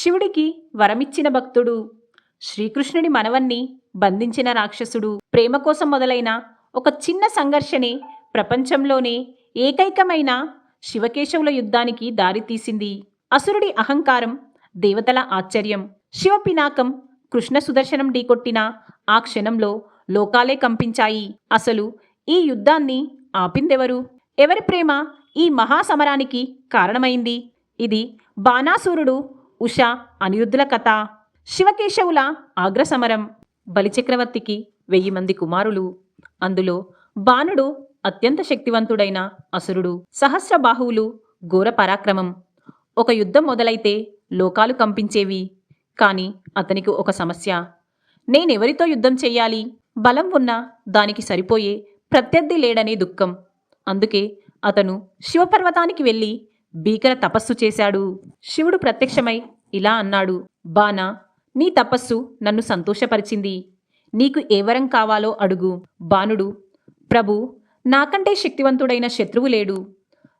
శివుడికి వరమిచ్చిన భక్తుడు. శ్రీకృష్ణుడి మనవన్ని బంధించిన రాక్షసుడు. ప్రేమ కోసం మొదలైన ఒక చిన్న సంఘర్షణే ప్రపంచంలోనే ఏకైకమైన శివకేశవుల యుద్ధానికి దారితీసింది అసురుడి అహంకారం దేవతల ఆశ్చర్యం శివపినాకం కృష్ణ సుదర్శనం ఢీకొట్టిన ఆ క్షణంలో లోకాలే కంపించాయి. అసలు ఈ యుద్ధాన్ని ఆపిందెవరు? ఎవరి ప్రేమ ఈ మహాసమరానికి కారణమైంది? ఇది బాణాసురుడు ఉష అనిరుద్ధుల కథ. శివకేశవుల ఆగ్రసమరం. బలిచక్రవర్తికి వెయ్యి మంది కుమారులు. అందులో బాణుడు అత్యంత శక్తివంతుడైన అసురుడు. సహస్ర బాహువులు ఘోర పరాక్రమం. ఒక యుద్ధం మొదలైతే లోకాలు కంపించేవి. కాని అతనికి ఒక సమస్య. నేనెవరితో యుద్ధం చెయ్యాలి? బలం ఉన్నా దానికి సరిపోయే ప్రత్యర్థి లేడనే దుఃఖం. అందుకే అతను శివపర్వతానికి వెళ్ళి భీకర తపస్సు చేశాడు. శివుడు ప్రత్యక్షమై ఇలా అన్నాడు బానా నీ తపస్సు నన్ను సంతోషపరిచింది. నీకు ఏ వరం కావాలో అడుగు. బాణుడు ప్రభు నాకంటే శక్తివంతుడైన శత్రువు లేడు.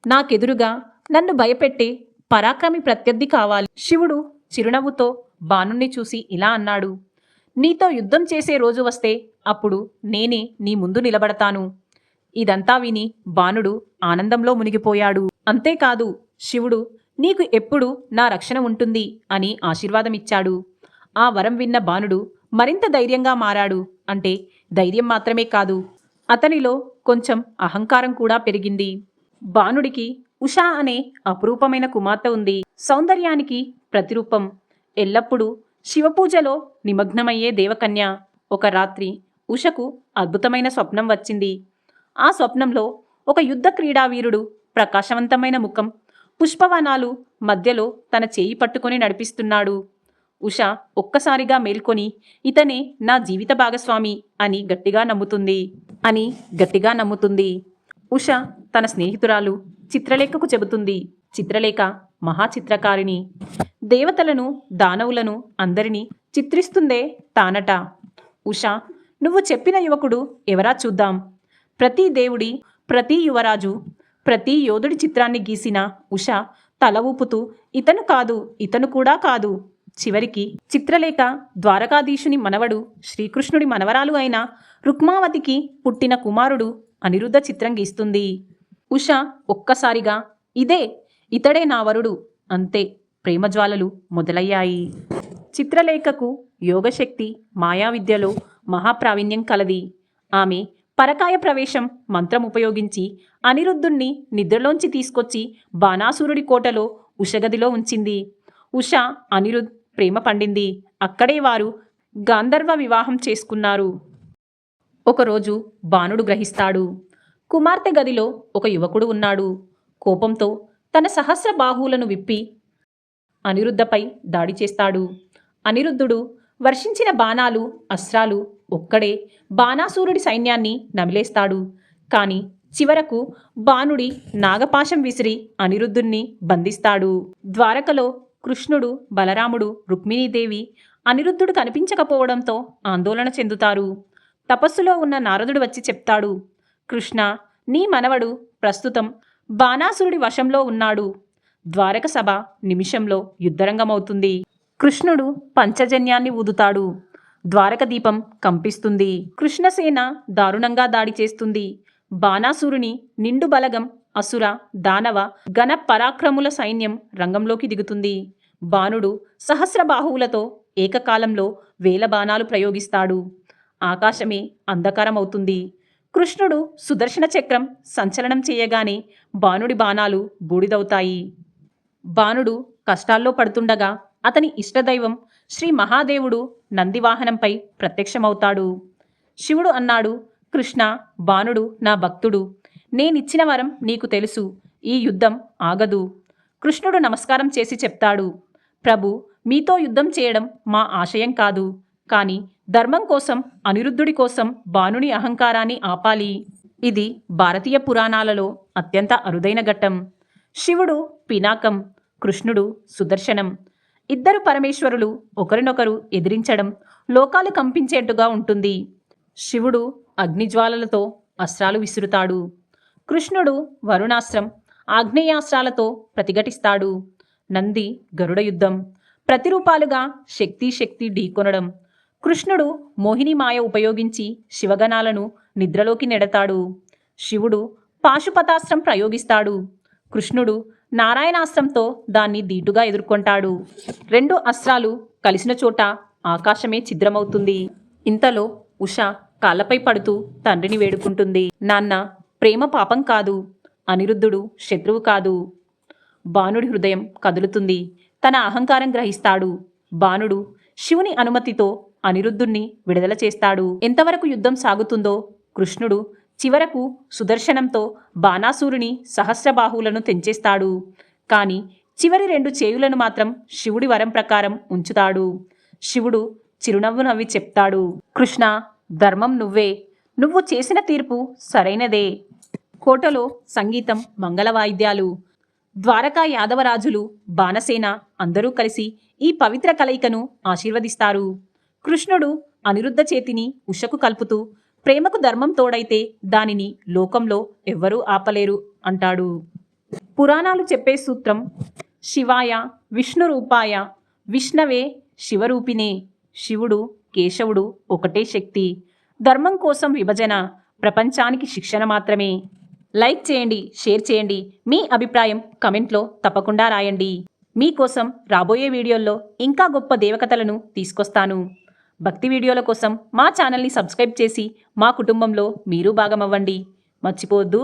నాకెదురుగా నన్ను భయపెట్టే పరాక్రమి ప్రత్యర్థి కావాలి శివుడు చిరునవ్వుతో బాణుణ్ణి చూసి ఇలా అన్నాడు నీతో యుద్ధం చేసే రోజు వస్తే అప్పుడు నేనే నీ ముందు నిలబడతాను. ఇదంతా విని బాణుడు ఆనందంలో మునిగిపోయాడు. అంతేకాదు శివుడు నీకు ఎప్పుడు నా రక్షణ ఉంటుంది అని ఆశీర్వాదమిచ్చాడు. ఆ వరం విన్న బాణుడు మరింత ధైర్యంగా మారాడు. అంటే ధైర్యం మాత్రమే కాదు అతనిలో కొంచెం అహంకారం కూడా పెరిగింది. బాణుడికి ఉషా అనే అపురూపమైన కుమార్తె ఉంది. సౌందర్యానికి ప్రతిరూపం. ఎల్లప్పుడూ శివపూజలో నిమగ్నమయ్యే దేవకన్య. ఒక రాత్రి ఉషకు అద్భుతమైన స్వప్నం వచ్చింది. ఆ స్వప్నంలో ఒక యుద్ధ క్రీడావీరుడు ప్రకాశవంతమైన ముఖం. పుష్పవనాలు మధ్యలో తన చేయి పట్టుకొని నడిపిస్తున్నాడు. ఉష ఒక్కసారిగా మేల్కొని ఇతనే నా జీవిత భాగస్వామి అని గట్టిగా నమ్ముతుంది. అని గట్టిగా నమ్ముతుంది. ఉష తన స్నేహితురాలు చిత్రలేఖకు చెబుతుంది. చిత్రలేఖ మహాచిత్రకారిణి దేవతలను దానవులను అందరినీ చిత్రిస్తుందే తానట. ఉష నువ్వు చెప్పిన యువకుడు ఎవరా చూద్దాం? ప్రతి దేవుడి ప్రతి యువరాజు ప్రతి యోధుడి చిత్రాన్ని గీసిన ఉష తల ఊపుతూ ఇతను కాదు ఇతను కూడా కాదు. చివరికి చిత్రలేఖ ద్వారకాధీశుని మనవడు శ్రీకృష్ణుడి మనవరాలు అయిన రుక్మావతికి పుట్టిన కుమారుడు అనిరుద్ధ చిత్రం గీస్తుంది. ఉష ఒక్కసారిగా ఇదే ఇతడే నా వరుడు. అంతే ప్రేమజ్వాలలు మొదలయ్యాయి. చిత్రలేఖకు యోగశక్తి మాయావిద్యలో మహాప్రావీణ్యం కలది. ఆమె పరకాయ ప్రవేశం మంత్రం ఉపయోగించి అనిరుద్ధుణ్ణి నిద్రలోంచి తీసుకొచ్చి బాణాసురుడి కోటలో ఉషగదిలో ఉంచింది. ఉష అనిరుద్ ప్రేమ పండింది. అక్కడే వారు గాంధర్వ వివాహం చేసుకున్నారు. ఒకరోజు బాణుడు గ్రహిస్తాడు. కుమార్తె గదిలో ఒక యువకుడు ఉన్నాడు. కోపంతో తన సహస్ర బాహువులను విప్పి అనిరుద్ధపై దాడి చేస్తాడు. అనిరుద్ధుడు వర్షించిన బాణాలు అస్త్రాలు ఒక్కడే బాణాసూరుడి సైన్యాన్ని నమిలేస్తాడు. కాని చివరకు బాణుడి నాగపాశం విసిరి అనిరుద్ధుణ్ణి బంధిస్తాడు. ద్వారకలో కృష్ణుడు బలరాముడు రుక్మిణీదేవి అనిరుద్ధుడు కనిపించకపోవడంతో ఆందోళన చెందుతారు. తపస్సులో ఉన్న నారదుడు వచ్చి చెప్తాడు కృష్ణ నీ మనవడు ప్రస్తుతం బాణాసురుడి వశంలో ఉన్నాడు. ద్వారక సభ నిమిషంలో యుద్ధరంగమవుతుంది. కృష్ణుడు పంచజన్యాన్ని ఊదుతాడు. ద్వారక దీపం కంపిస్తుంది. కృష్ణసేన దారుణంగా దాడి చేస్తుంది. బాణాసురుని నిండు బలగం అసుర దానవ గణ పరాక్రముల సైన్యం రంగంలోకి దిగుతుంది. బాణుడు సహస్ర బాహువులతో ఏకకాలంలో వేల బాణాలు ప్రయోగిస్తాడు. ఆకాశమే అంధకారమవుతుంది. కృష్ణుడు సుదర్శన చక్రం సంచలనం చేయగానే బాణుడి బాణాలు బూడిదవుతాయి. బాణుడు కష్టాల్లో పడుతుండగా అతని ఇష్టదైవం శ్రీ మహాదేవుడు నందివాహనంపై ప్రత్యక్షమవుతాడు. శివుడు అన్నాడు కృష్ణ బాణుడు నా భక్తుడు. నేనిచ్చిన వరం నీకు తెలుసు. ఈ యుద్ధం ఆగదు కృష్ణుడు నమస్కారం చేసి చెప్తాడు ప్రభు మీతో యుద్ధం చేయడం మా ఆశయం కాదు. కాని ధర్మం కోసం అనిరుద్ధుడి కోసం బాణుని అహంకారాన్ని ఆపాలి. ఇది భారతీయ పురాణాలలో అత్యంత అరుదైన ఘట్టం. శివుడు పినాకం కృష్ణుడు సుదర్శనం. ఇద్దరు పరమేశ్వరులు ఒకరినొకరు ఎదిరించడం లోకాలు కంపించేట్టుగా ఉంటుంది. శివుడు అగ్నిజ్వాలలతో అస్త్రాలు విసురుతాడు. కృష్ణుడు వరుణాస్త్రం ఆగ్నేయాస్త్రాలతో ప్రతిఘటిస్తాడు. నంది గరుడ యుద్ధం ప్రతిరూపాలుగా శక్తి శక్తి ఢీకొనడం. కృష్ణుడు మోహిని మాయ ఉపయోగించి శివగణాలను నిద్రలోకి నెడతాడు. శివుడు పాశుపతాస్త్రం ప్రయోగిస్తాడు. కృష్ణుడు నారాయణాస్త్రంతో దాన్ని దీటుగా ఎదుర్కొంటాడు. రెండు అస్త్రాలు కలిసిన చోట ఆకాశమే ఛిద్రమవుతుంది. ఇంతలో ఉష కాళ్ళపై పడుతూ తండ్రిని వేడుకుంటుంది. నాన్న ప్రేమ పాపం కాదు. అనిరుద్ధుడు శత్రువు కాదు. బాణుడి హృదయం కదులుతుంది. తన అహంకారం గ్రహిస్తాడు. బాణుడు శివుని అనుమతితో అనిరుద్ధుణ్ణి విడుదల చేస్తాడు. ఎంతవరకు యుద్ధం సాగుతుందో కృష్ణుడు చివరకు సుదర్శనంతో బాణాసురుని సహస్రబాహువులను తెంచేస్తాడు. కాని చివరి రెండు చేయులను మాత్రం శివుడి వరం ప్రకారం ఉంచుతాడు. శివుడు చిరునవ్వు నవ్వి చెప్తాడు. కృష్ణ ధర్మం నువ్వే. నువ్వు చేసిన తీర్పు సరైనదే. కోటలో సంగీతం మంగళ వాయిద్యాలు. ద్వారకా యాదవరాజులు బాణసేన అందరూ కలిసి ఈ పవిత్ర కలయికను ఆశీర్వదిస్తారు. కృష్ణుడు అనిరుద్ధ చేతిని ఉషకు కలుపుతూ ప్రేమకు ధర్మం తోడైతే దానిని లోకంలో ఎవ్వరూ ఆపలేరు అంటాడు. పురాణాలు చెప్పే సూత్రం శివాయ విష్ణు రూపాయ విష్ణవే శివరూపిణే శివుడు కేశవుడు ఒకటే శక్తి. ధర్మం కోసం విభజన ప్రపంచానికి శిక్షణ మాత్రమే. లైక్ చేయండి షేర్ చేయండి మీ అభిప్రాయం కమెంట్లో తప్పకుండా రాయండి. మీకోసం రాబోయే వీడియోల్లో ఇంకా గొప్ప దేవకథలను తీసుకొస్తాను. భక్తి వీడియోల కోసం మా ఛానల్ని సబ్స్క్రైబ్ చేసి మా కుటుంబంలో మీరు భాగమవ్వండి. మర్చిపోవద్దు.